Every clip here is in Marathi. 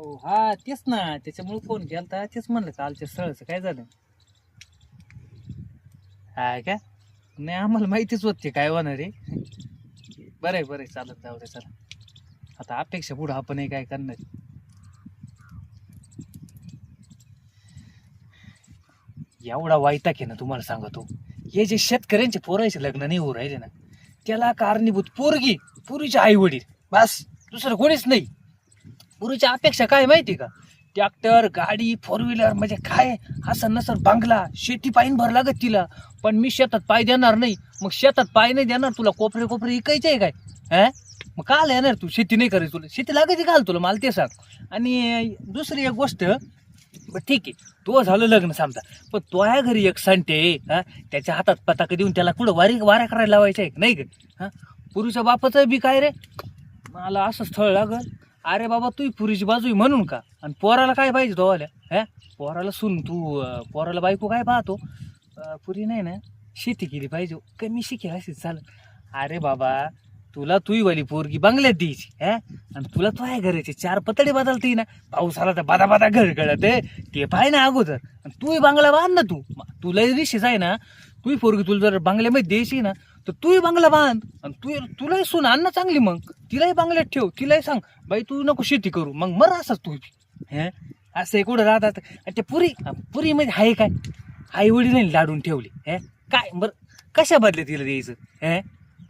अहो हा तेच ना. त्याच्यामुळे फोन केलता. तेच म्हणलं कालच्या स्थळाचं काय झालं? हा का? नाही आम्हाला माहितीच होते काय होणार रे बरं आहे बरं आहे. चालत जाऊ दे चला. आता अपेक्षा पुढं आपण हे काय करणार एवढा वाईटाक आहे ना तुम्हाला सांगतो. हे जे शेतकऱ्यांचे पोरायचे लग्न नाही होऊ राहिले ना त्याला कारणीभूत पोरगी पुरीचे आई वडील बस दुसरं कोणीच नाही. गुरुच्या अपेक्षा काय माहिती का? ट्रॅक्टर गाडी फोर व्हीलर म्हणजे काय? असं नसर बांगला शेती पायीन भर लागत तिला. पण मी शेतात पाय देणार नाही. मग शेतात पाय नाही देणार तुला कोपरे कोपरे इकायचे आहे काय? हा? मग काल येणार तू? शेती नाही करायची तुला. शेती लागायची घाल तुला? मला ते सांग. आणि दुसरी एक गोष्ट बरं ठीक आहे. तो झालं लग्न समजा. पण तो आहे घरी एक संटे हा? त्याच्या हातात पताका देऊन त्याला कुठं वारी वाऱ्या करायला लावायच्या आहे नाही का? हा? पुरुषा बापाचं बी काय रे? मला असं स्थळ लागल. अरे बाबा तू पुरीची बाजू आहे म्हणून का? आणि पोराला काय पाहिजे तो आल्या हा? पोराला सुन तू अं, पोराला बायको काय पाहतो? अं, पुरी नाही ना शेती केली पाहिजे हो. कमी शिकेल अशी चाल. अरे बाबा तुला तुही वाली पोरगी बंगल्यात द्यायची हा? आणि तुला तो आहे घराचे चार पतडे बदलते ना. पाऊस आला तर बादा बादा घर गळत ते पाय ना अगोदर. आणि तूही बंगला बांध ना तू. म- तुला रिशीच आहे ना तूही पोरगी तुला जर बांगल्यामध्ये द्यायची ना तर तूही बांगला बांध. आणि तू तुलाही सून आण ना चांगली मग. तिलाही बांगल्यात ठेव तिलाही सांग बाई तू नको शेती करू मग मर असंच तू हे? असं एक कुठं राहतात. आणि ते पुरी पुरीमध्ये आहे काय? आई वडील लाडून ठेवली. हे? काय? बरं कशा बदले तिला द्यायचं? हे?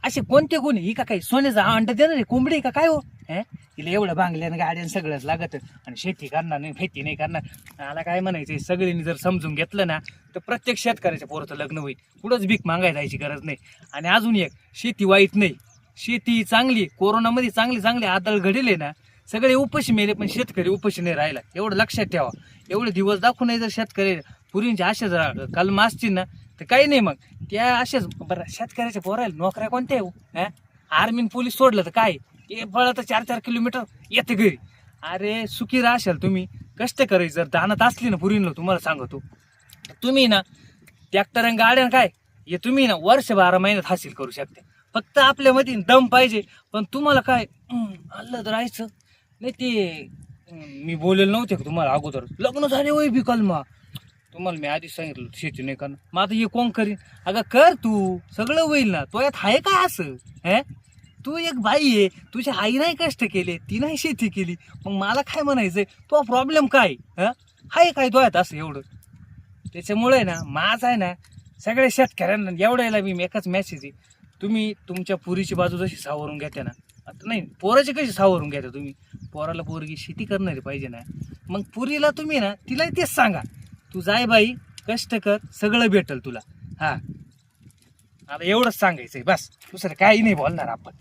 असे कोणते कोणी ही का काही सोन्याचा अंडा देणार आहे कोंबडी का काय हो? हे? तिला एवढं बांगल्यानं गाड्यानं सगळंच लागत. आणि शेती करणार नाही फेती नाही करणार. मला काय म्हणायचं सगळ्यांनी जर समजून घेतलं ना तर प्रत्येक शेतकऱ्याच्या पोराचं लग्न होईल. कुठंच भीक मागायला जायची गरज नाही. आणि अजून एक शेती वाईट नाही. शेती चांगली कोरोनामध्ये चांगली चांगली आदळ घडले ना सगळे उपाशी मेले पण शेतकरी उपाशी नाही राहिला. एवढं लक्षात ठेवा. एवढे दिवस दाखवून नाही जर शेतकरी पुरींचे असे कलम असतील ना तर काही नाही मग. त्या असेच बरं शेतकऱ्याच्या पोरायला नोकऱ्या कोणत्या येऊ हा? आर्मी पोलीस सोडलं तर काय? हे तर चार चार किलोमीटर येते घरी. अरे सुखी राहशाल तुम्ही. कष्ट करायचं. जर दानात असली ना पुरीनं तुम्हाला सांगतो. तुम्ही ना ट्रॅक्टर आणि गाड्या काय हे तुम्ही ना वर्ष बारा महिन्यात हासिल करू शकते. फक्त आपल्यामध्ये दम पाहिजे. पण तुम्हाला काय आलं तर राहायचं? नाही ते मी बोलेलं नव्हते का तुम्हाला अगोदर? लग्न झाले होय बी कलमा तुम्हाला मी आधीच सांगितलं शेती नाही करणार. मग आता हे कोण करीन? अगं कर तू. सगळं होईल ना. तो यात आहे काय असं? हे? तू एक बाई आहे तुझ्या आई नाही कष्ट केले ती नाही शेती केली. मग मला काय म्हणायचंय? तो प्रॉब्लेम काय? हं? काय तो यात असं एवढं? त्याच्यामुळे ना माझा आहे ना सगळ्या शेतकऱ्यांना एवढं यायला मी एकच मेसेज आहे. तुम्ही तुमच्या पुरीची बाजू जशी सावरून घेते ना आता नाही पोराची कशी सावरून घेता तुम्ही? पोराला पोरगी शेती करणारी पाहिजे ना. मग पुरीला तुम्ही ना तिला तेच सांगा. तू जाय बाई कष्ट कर सगळं भेटल तुला. हां. आता एवढंच सांगायचंय बस. दुसरं काही नाही बोलणार आपण.